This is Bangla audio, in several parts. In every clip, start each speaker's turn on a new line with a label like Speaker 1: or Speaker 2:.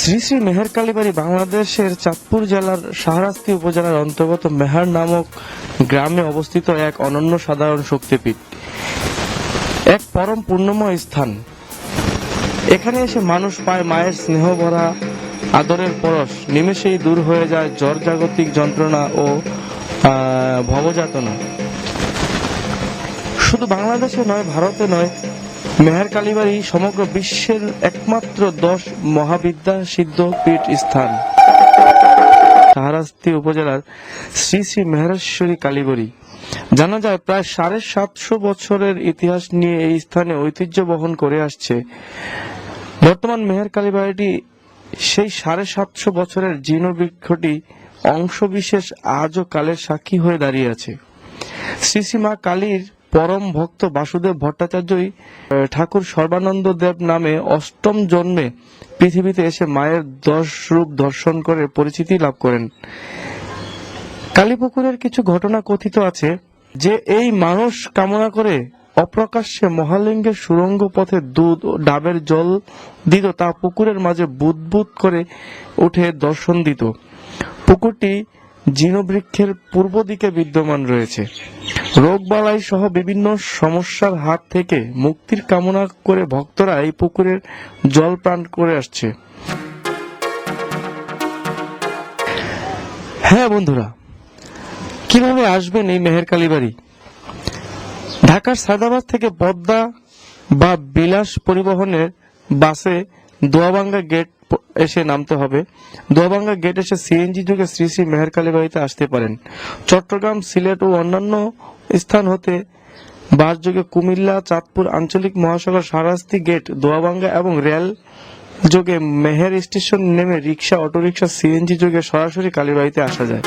Speaker 1: শ্রী শ্রী মেহের কালীবাড়ি বাংলাদেশের চাঁদপুর জেলার শাহরাস্তি উপজেলার অন্তর্গত মেহার নামক গ্রামে অবস্থিত এক অনন্য সাধারণ শক্তিপীঠ। এক পরম পূর্ণময় স্থান। এখানে এসে মানুষ পায় মায়ের স্নেহ ভরা, আদরের পরশ। নিমেষেই দূর হয়ে যায় জ্বর জাগতিক যন্ত্রণা ও ভবযাতনা। শুধু বাংলাদেশে নয়, ভারতে নয় মেহের কালীবাড়ি সমগ্র বিশ্বের একমাত্র দশ মহাবিদ্যা সিদ্ধ পীঠ স্থান শাহরাস্তি উপজেলার শ্রী শ্রী মেহেরেশ্বরী কালীবাড়ি। জানা যায়, প্রায় সাড়ে সাতশো বছরের ইতিহাস নিয়ে এই স্থানে ঐতিহ্য বহন করে আসছে। বর্তমান মেহের কালীবাড়িটি সেই সাড়ে সাতশো বছরের জীর্ণবৃক্ষটি অংশবিশেষ আজও কালের সাক্ষী হয়ে দাঁড়িয়ে আছে। শ্রী শ্রী মা কালীর পরম ভক্ত বাসুদেব ভট্টাচার্যই ঠাকুর সর্বানন্দ দেব নামে অষ্টম জন্মে পৃথিবীতে এসে মায়ের দশ রূপ দর্শন করে পরিচিতি লাভ করেন। কালীপুকুরের কিছু ঘটনা কথিত আছে, যে এই মানুষ কামনা করে অপ্রকাশ্যে মহালিঙ্গের সুরঙ্গ পথে দুধ ও ডাবের জল দিত, তা পুকুরের মাঝে বুদবুদ করে উঠে দর্শন দিত। পুকুরটি জিনবৃক্ষের পূর্ব দিকে বিদ্যমান রয়েছে। রোগবালাই সহ বিভিন্ন সমস্যার হাত থেকে মুক্তির কামনা করে ভক্তরা এই পুকুরের জল পান করে আসছে। হ্যাঁ বন্ধুরা, কীভাবে আসবেন এই মেহের কালীবাড়ি? ঢাকার সায়দাবাদ থেকে পদ্মা বা বিলাস পরিবহনের বাসে দোয়াবাঙ্গা গেট এসে নামতে হবে। দোয়াবাঙ্গা গেট এসে সিএনজি যুগে শ্রী শ্রী মেহের কালীবাড়িতে আসতে পারেন। চট্টগ্রাম, সিলেট ও অন্যান্য স্থান হতে বাসযোগে কুমিল্লা, চাঁদপুর, আঞ্চলিক মহাসাগর সারাস্তি গেট, দোয়াবাঙ্গা এবং রেল যোগে মেহের স্টেশন নেমে রিক্সা, অটোরিক্সা, সিএনজি যোগে সরাসরি কালীবাড়িতে আসা যায়।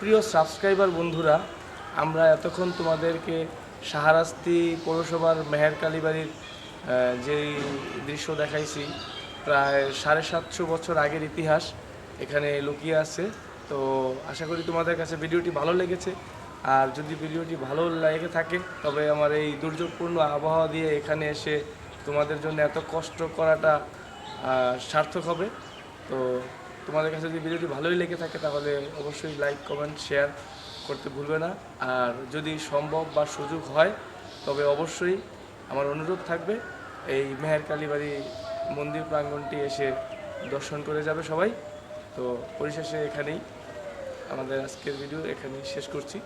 Speaker 1: সুপ্রিয় সাবস্ক্রাইবার বন্ধুরা আমরা এতক্ষণ তোমাদেরকে সাহারাস্তি পৌরসভার মেহের কালীবাড়ির আহ, যেই দৃশ্য দেখাইছি প্রায় সাড়ে সাতশো বছর আগের ইতিহাস এখানে লুকিয়ে আছে। তো আশা করি তোমাদের কাছে ভিডিওটি ভালো লেগেছে। আর যদি ভিডিওটি ভালো লেগে থাকে তবে আমার এই দুর্যোগপূর্ণ আবহাওয়া দিয়ে এখানে এসে তোমাদের জন্য এত কষ্ট করাটা সার্থক হবে। তো তোমাদের কাছে যদি ভিডিওটি ভালোই লেগে থাকে, তাহলে অবশ্যই লাইক কমেন্ট শেয়ার করতে ভুলবে না। আর যদি সম্ভব বা সুযোগ হয়,
Speaker 2: তবে অবশ্যই আমার অনুরোধ থাকবে, এই মেহের কালীবাড়ি মন্দির প্রাঙ্গণটি এসে দর্শন করে যাবে সবাই। তো পরিশেষে এখানেই আমাদের আজকের ভিডিও এখানেই শেষ করছি।